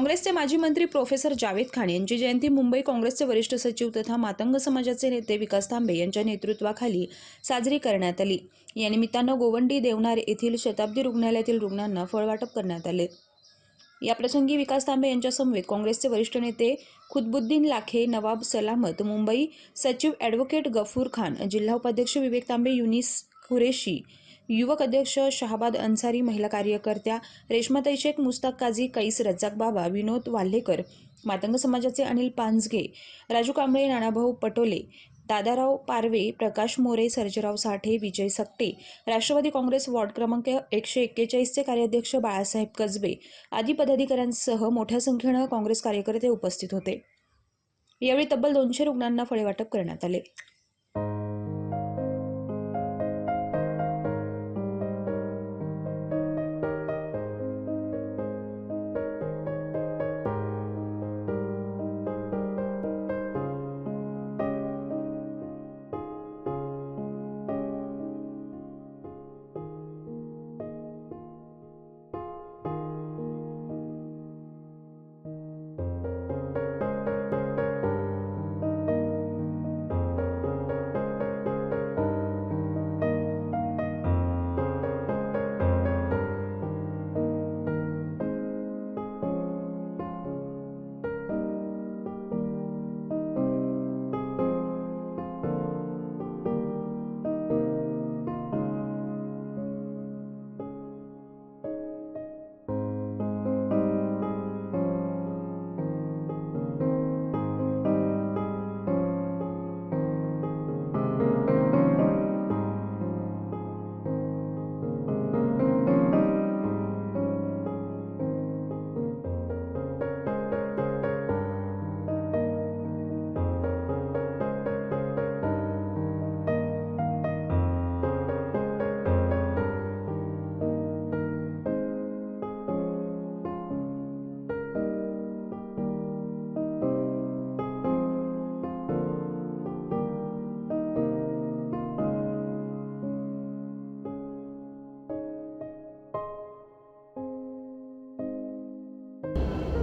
काँग्रेसचे माजी मंत्री प्रोफेसर जावेद खान यांची जयंती मुंबई काँग्रेसचे वरिष्ठ सचिव तथा मातंग समाजाचे नेते विकास तांबे यांच्या नेतृत्वाखाली साजरी करण्यात आली. या निमित्तानं गोवंडी देवणार येथील शताब्दी रुग्णालयातील रुग्णांना फळवाटप करण्यात आले. याप्रसंगी विकास तांबे यांच्यासमवेत काँग्रेसचे वरिष्ठ नेते खुदबुद्दीन लाखे नवाब सलामत मुंबई सचिव ॲडव्होकेट गफूर खान जिल्हा उपाध्यक्ष विवेक तांबे युनिस कुरेशी युवक अध्यक्ष शहाबाद अन्सारी महिला कार्यकर्त्या रेश्माताई शेख मुस्ताक काझी कैस रज्जाक बाबा विनोद वाल्हेकर मातंग समाजाचे अनिल पांजगे राजू कांबळे नानाभाऊ पटोले दादाराव पारवे प्रकाश मोरे सर्जेराव साठे विजय सक्टे राष्ट्रवादी काँग्रेस वॉर्ड क्रमांक एकशे एक्केचाळीसचे कार्याध्यक्ष बाळासाहेब कसबे आदी पदाधिकाऱ्यांसह मोठ्या संख्येनं काँग्रेस कार्यकर्ते उपस्थित होते. यावेळी तब्बल दोनशे रुग्णांना फळे वाटप करण्यात आले.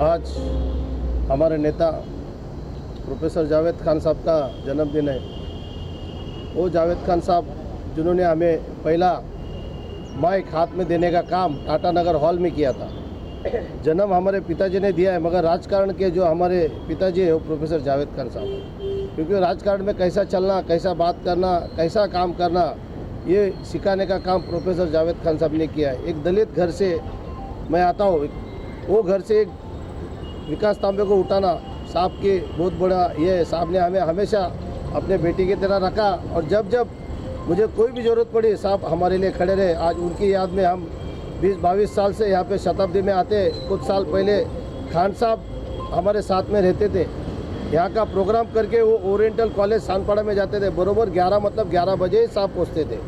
आज हमारे नेता प्रोफेसर जावेद खान साहब का जन्मदिन है। वो जावेद खान साहब जिन्होंने हमें पहला माइक हाथ में देने का काम टाटा नगर हॉल में किया था। जन्म हमारे पिताजी ने दिया है, मगर राजकारण के जो हमारे पिताजी है वो प्रोफेसर जावेद खान साहब क्योंकि राजकारण में कैसा चलना, कैसा बात करना, कैसा काम करना, ये सिखाने का काम प्रोफेसर जावेद खान साहब ने किया है। एक दलित घर से मैं आता हूँ वो घर से एक विकास तांबे को उठाना साहब के बहुत बड़ा ये है। साहब ने हमें हमेशा अपने बेटी की तरह रखा और जब जब मुझे कोई भी ज़रूरत पड़ी, साहब हमारे लिए खड़े रहे। आज उनकी याद में हम 20-22 साल से यहाँ पे शताब्दी में आते कुछ साल पहले खान साहब हमारे साथ में रहते थे। यहाँ का प्रोग्राम करके वो ओरिएंटल कॉलेज सानपाड़ा में जाते थे। बरोबर 11 मतलब 11 बजे ही साहब पहुँचते थे।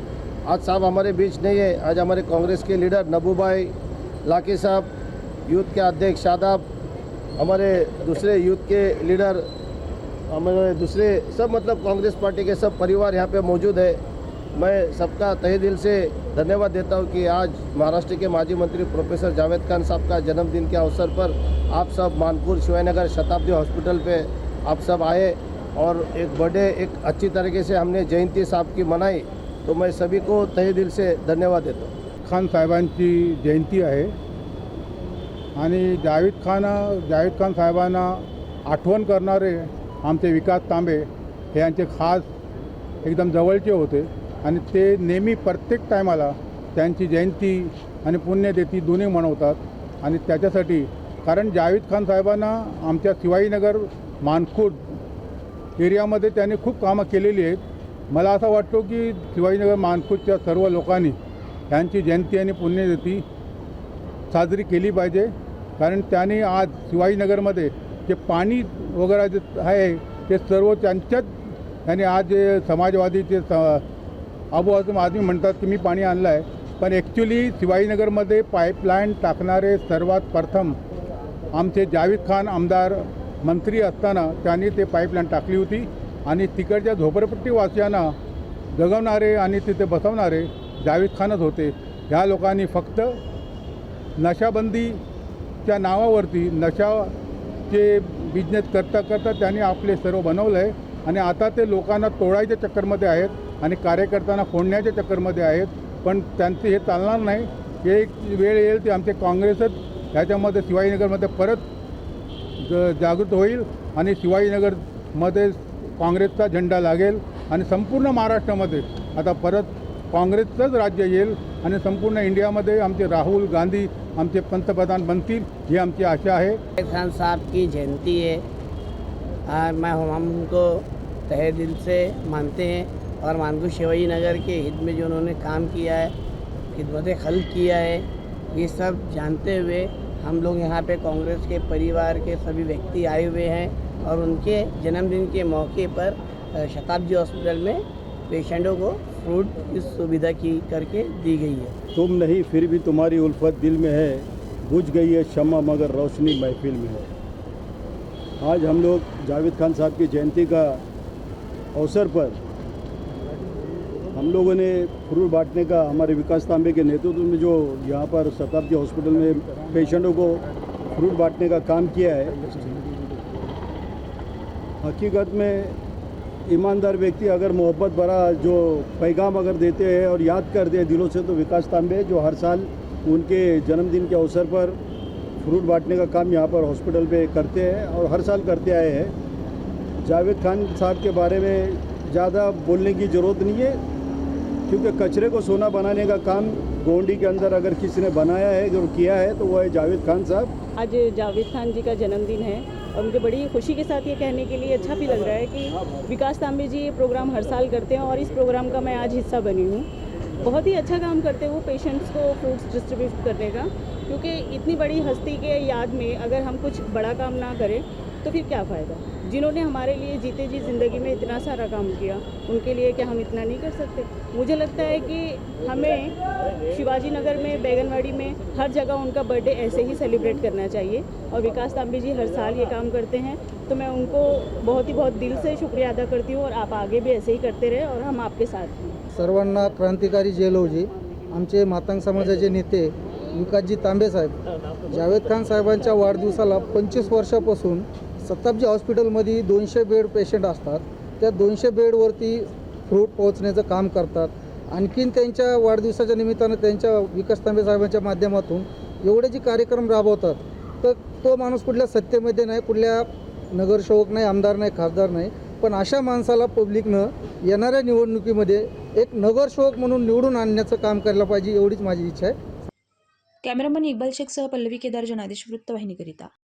आज साहब हमारे बीच नहीं है। आज हमारे कांग्रेस के लीडर नबू भाई लाकी साहब, यूथ के अध्यक्ष शादाब हमारे दूसरे यूथ के लीडर, हमारे दूसरे सब मतलब कांग्रेस पार्टी के सब परिवार यहाँ पे मौजूद है। मैं सबका तहे दिल से धन्यवाद देता हूँ कि आज महाराष्ट्र के माजी मंत्री प्रोफेसर जावेद खान साहब का जन्मदिन के अवसर पर आप सब मानपुर शिवानगर शताब्दी हॉस्पिटल पे आप सब आए और एक बड़े एक अच्छी तरीके से हमने जयंती साहब की मनाई। तो मैं सभी को तहे दिल से धन्यवाद देता हूँ। खान साहेबांची जयंती आहे। आणि जावेद खान जावेद खान साहेबांना आठवण करणारे आमचे विकास तांबे हे यांचे खास एकदम जवळचे होते. आणि ते नेहमी प्रत्येक टायमाला त्यांची जयंती आणि पुण्यतिथी दोन्ही मनवतात. आणि त्याच्यासाठी कारण जावेद खान साहेबांना आमच्या शिवाजीनगर मानखुर्द एरियामध्ये त्यांनी खूप कामं केलेली आहेत. मला असं वाटतो की शिवाजीनगर मानखुर्दच्या सर्व लोकांनी त्यांची जयंती आणि पुण्यतिथी साजरी केली पाहिजे. कारण त्याने आज शिवाजीनगरमध्ये जे पाणी वगैरे जे आहे ते सर्व त्यांच्याच त्यांनी आज जे समाजवादीचे स आबू आझम आदमी म्हणतात की मी पाणी आणलं आहे पण ॲक्च्युली शिवाजीनगरमध्ये पाईपलाईन टाकणारे सर्वात प्रथम आमचे जावेद खान आमदार मंत्री असताना त्यांनी ते पाईपलाईन टाकली होती. आणि तिकडच्या झोपडपट्टीवासियांना जगवणारे आणि तिथे बसवणारे जावेद खानच होते. ह्या लोकांनी फक्त नशाबंदी त्या नावावरती नशाचे बिझनेस करता करता त्यांनी आपले सर्व बनवलं आहे आणि आता ते लोकांना तोडायच्या चक्करमध्ये आहेत आणि कार्यकर्त्यांना फोडण्याच्या चक्करमध्ये आहेत. पण त्यांचे हे चालणार नाही. एक वेळ येईल ते आमचे काँग्रेसच ह्याच्यामध्ये शिवाजीनगरमध्ये परत जागृत होईल आणि शिवाजीनगरमध्ये काँग्रेसचा झेंडा लागेल. आणि संपूर्ण महाराष्ट्रामध्ये आता परत काँग्रेसचंच राज्य येईल आणि संपूर्ण इंडियामध्ये आमचे राहुल गांधी, आमचे पंतप्रधान बनतील ही आमची आशा आहे. खान साहब की जयंती है और मैं हम हम उनको तहे दिल से मानते हैं और मानगू शिवाजी नगर के हित में जो उन्होंने काम किया है, खिदमत खल किया है, ये सब जानते हुए हम लोग यहाँ पे कांग्रेस के परिवार के सभी व्यक्ति आए हुए हैं और उनके जन्मदिन के मौके पर शताब्दी हॉस्पिटल में पेशेंटों को फ्रूट की सुविधा की करके दी गई है। तुम नहीं, फिर भी तुम्हारी उल्फत दिल में है। बुझ गई है शमा मगर रोशनी महफिल में है। आज हम लोग जावेद खान साहब की जयंती का अवसर पर हम लोगों ने फ्रूट बांटने का, हमारे विकास तांबे के नेतृत्व में जो यहाँ पर शताब्दी हॉस्पिटल में पेशेंटों को फ्रूट बांटने का काम किया है, हकीकत में ईमानदार व्यक्ति अगर मोहब्बत भरा जो पैगाम अगर देते हैं और याद करते हैं दिलों से तो विकास तांबे, जो हर साल उनके जन्मदिन के अवसर पर फ्रूट बांटने का काम यहाँ पर हॉस्पिटल पे करते हैं और हर साल करते आए हैं। जावेद खान साहब के बारे में ज़्यादा बोलने की ज़रूरत नहीं है, क्योंकि कचरे को सोना बनाने का काम गोंडी के अंदर अगर किसी ने बनाया है, जो किया है तो वो है जावेद खान साहब। आज जावेद खान जी का जन्मदिन है। और मुझे बड़ी खुशी के साथ ये कहने के लिए अच्छा भी लग रहा है कि विकास तांबे जी ये प्रोग्राम हर साल करते हैं और इस प्रोग्राम का मैं आज हिस्सा बनी हूँ। बहुत ही अच्छा काम करते हुए पेशेंट्स को फ्रूट्स डिस्ट्रीब्यूट करने का, क्योंकि इतनी बड़ी हस्ती के याद में अगर हम कुछ बड़ा काम ना करें तो फिर क्या फ़ायदा? जिन्होंने हमारे लिए जीते जी ज़िंदगी में इतना सारा काम किया, उनके लिए क्या हम इतना नहीं कर सकते? मुझे लगता है कि हमें शिवाजी नगर में, बैगनवाड़ी में हर जगह उनका बर्थडे ऐसे ही सेलिब्रेट करना चाहिए। और विकास तांबे जी हर साल ये काम करते हैं तो मैं उनको बहुत ही बहुत दिल से शुक्रिया अदा करती हूँ और आप आगे भी ऐसे ही करते रहे और हम आपके साथ हैं। सर्वांना क्रांतिकारी जयलवजी आमचे मातंग समाजाचे नेते विकासजी तांबे साहेब, जावेद खान साहेबांच्या वाढदिवसाला पंचवीस वर्षापासून सताब्जी हॉस्पिटलमध्ये दोनशे बेड पेशंट असतात. त्या दोनशे बेडवरती फ्रूट पोहोचण्याचं काम करतात. आणखीन त्यांच्या वाढदिवसाच्या निमित्तानं त्यांच्या विकास तांबे साहेबांच्या माध्यमातून एवढे जे कार्यक्रम राबवतात तर तो माणूस कुठल्या सत्तेमध्ये नाही कुठल्या नगरसेवक नाही आमदार नाही खासदार नाही पण अशा माणसाला पब्लिकनं येणाऱ्या निवडणुकीमध्ये एक नगरसेवक म्हणून निवडून आणण्याचं काम करायला पाहिजे एवढीच माझी इच्छा आहे. कॅमेरामन इक्बाल शेखसह पल्लवी केदार जनादेश वृत्तवाहिनीकरिता